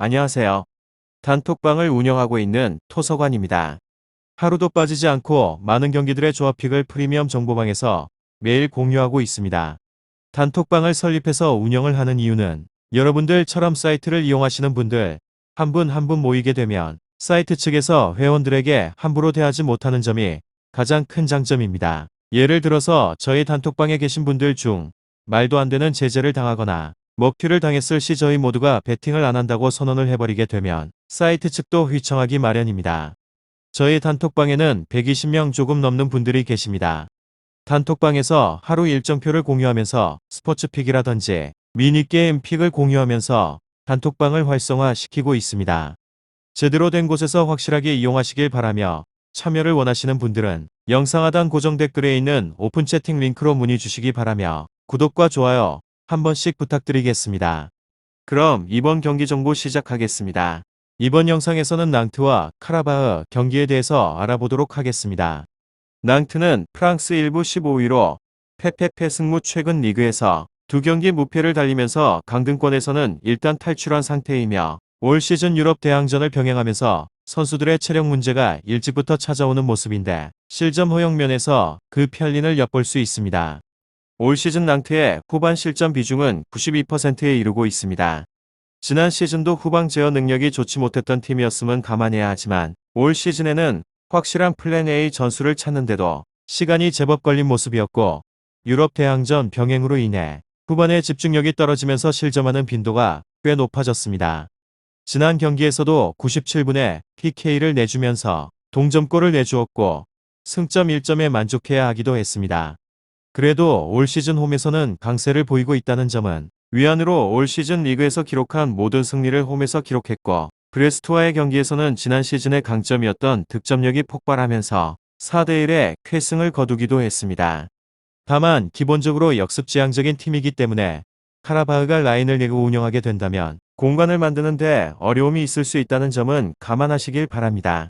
안녕하세요. 단톡방을 운영하고 있는 토서관입니다. 하루도 빠지지 않고 많은 경기들의 조합픽을 프리미엄 정보방에서 매일 공유하고 있습니다. 단톡방을 설립해서 운영을 하는 이유는 여러분들처럼 사이트를 이용하시는 분들 한 분 한분 모이게 되면 사이트 측에서 회원들에게 함부로 대하지 못하는 점이 가장 큰 장점입니다. 예를 들어서 저희 단톡방에 계신 분들 중 말도 안 되는 제재를 당하거나 먹튀를 당했을 시 저희 모두가 베팅을 안 한다고 선언을 해버리게 되면 사이트 측도 휘청하기 마련입니다. 저희 단톡방에는 120명 조금 넘는 분들이 계십니다. 단톡방에서 하루 일정표를 공유하면서 스포츠픽이라든지 미니게임 픽을 공유하면서 단톡방을 활성화시키고 있습니다. 제대로 된 곳에서 확실하게 이용하시길 바라며 참여를 원하시는 분들은 영상 하단 고정 댓글에 있는 오픈 채팅 링크로 문의 주시기 바라며 구독과 좋아요 한 번씩 부탁드리겠습니다. 그럼 이번 경기 정보 시작하겠습니다. 이번 영상에서는 낭트와 카라바흐 경기에 대해서 알아보도록 하겠습니다. 낭트는 프랑스 1부 15위로 페페페 승무 최근 리그에서 두 경기 무패를 달리면서 강등권에서는 일단 탈출한 상태이며 올 시즌 유럽 대항전을 병행하면서 선수들의 체력 문제가 일찍부터 찾아오는 모습인데 실점 허용 면에서 그 편린을 엿볼 수 있습니다. 올 시즌 낭트의 후반 실점 비중은 92%에 이르고 있습니다. 지난 시즌도 후방 제어 능력이 좋지 못했던 팀이었음은 감안해야 하지만 올 시즌에는 확실한 플랜 A 전술을 찾는데도 시간이 제법 걸린 모습이었고 유럽 대항전 병행으로 인해 후반에 집중력이 떨어지면서 실점하는 빈도가 꽤 높아졌습니다. 지난 경기에서도 97분에 PK를 내주면서 동점골을 내주었고 승점 1점에 만족해야 하기도 했습니다. 그래도 올 시즌 홈에서는 강세를 보이고 있다는 점은 위안으로 올 시즌 리그에서 기록한 모든 승리를 홈에서 기록했고 브레스트와의 경기에서는 지난 시즌의 강점이었던 득점력이 폭발하면서 4대1의 쾌승을 거두기도 했습니다. 다만 기본적으로 역습지향적인 팀이기 때문에 카라바흐가 라인을 내고 운영하게 된다면 공간을 만드는데 어려움이 있을 수 있다는 점은 감안하시길 바랍니다.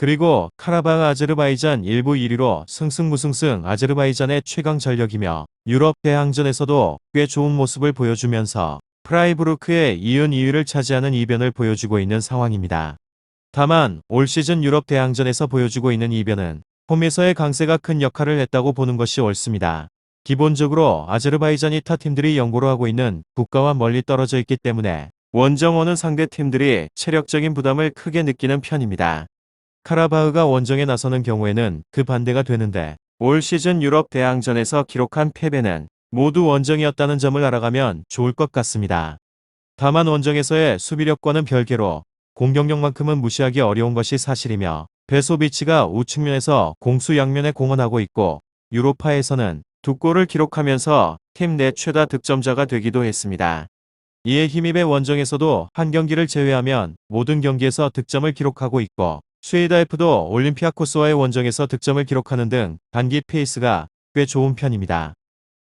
그리고 카라바흐 아제르바이잔 1부 1위로 승승무승승 아제르바이잔의 최강 전력이며 유럽 대항전에서도 꽤 좋은 모습을 보여주면서 프라이부르크의 이은 2위를 차지하는 이변을 보여주고 있는 상황입니다. 다만 올 시즌 유럽 대항전에서 보여주고 있는 이변은 홈에서의 강세가 큰 역할을 했다고 보는 것이 옳습니다. 기본적으로 아제르바이잔이 타 팀들이 연고로 하고 있는 국가와 멀리 떨어져 있기 때문에 원정오는 상대 팀들이 체력적인 부담을 크게 느끼는 편입니다. 카라바흐가 원정에 나서는 경우에는 그 반대가 되는데 올 시즌 유럽 대항전에서 기록한 패배는 모두 원정이었다는 점을 알아가면 좋을 것 같습니다. 다만 원정에서의 수비력과는 별개로 공격력만큼은 무시하기 어려운 것이 사실이며 베소비치가 우측면에서 공수 양면에 공헌하고 있고 유로파에서는 두 골을 기록하면서 팀 내 최다 득점자가 되기도 했습니다. 이에 힘입의 원정에서도 한 경기를 제외하면 모든 경기에서 득점을 기록하고 있고 스웨이다이프도 올림피아코스와의 원정에서 득점을 기록하는 등 단기 페이스가 꽤 좋은 편입니다.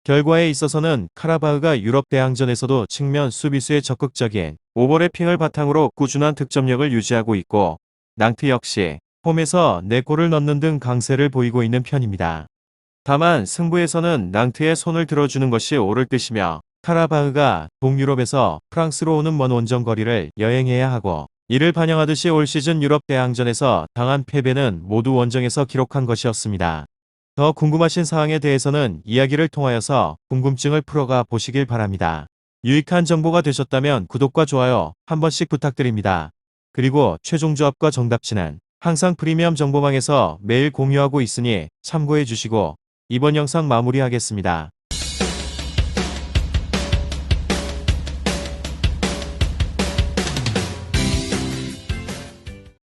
결과에 있어서는 카라바흐가 유럽 대항전에서도 측면 수비수의 적극적인 오버래핑을 바탕으로 꾸준한 득점력을 유지하고 있고 낭트 역시 홈에서 4골을 넣는 등 강세를 보이고 있는 편입니다. 다만 승부에서는 낭트의 손을 들어주는 것이 옳을 듯이며 카라바흐가 동유럽에서 프랑스로 오는 먼 원정 거리를 여행해야 하고 이를 반영하듯이 올 시즌 유럽 대항전에서 당한 패배는 모두 원정에서 기록한 것이었습니다. 더 궁금하신 사항에 대해서는 이야기를 통하여서 궁금증을 풀어가 보시길 바랍니다. 유익한 정보가 되셨다면 구독과 좋아요 한 번씩 부탁드립니다. 그리고 최종 조합과 정답치는 항상 프리미엄 정보방에서 매일 공유하고 있으니 참고해 주시고 이번 영상 마무리하겠습니다.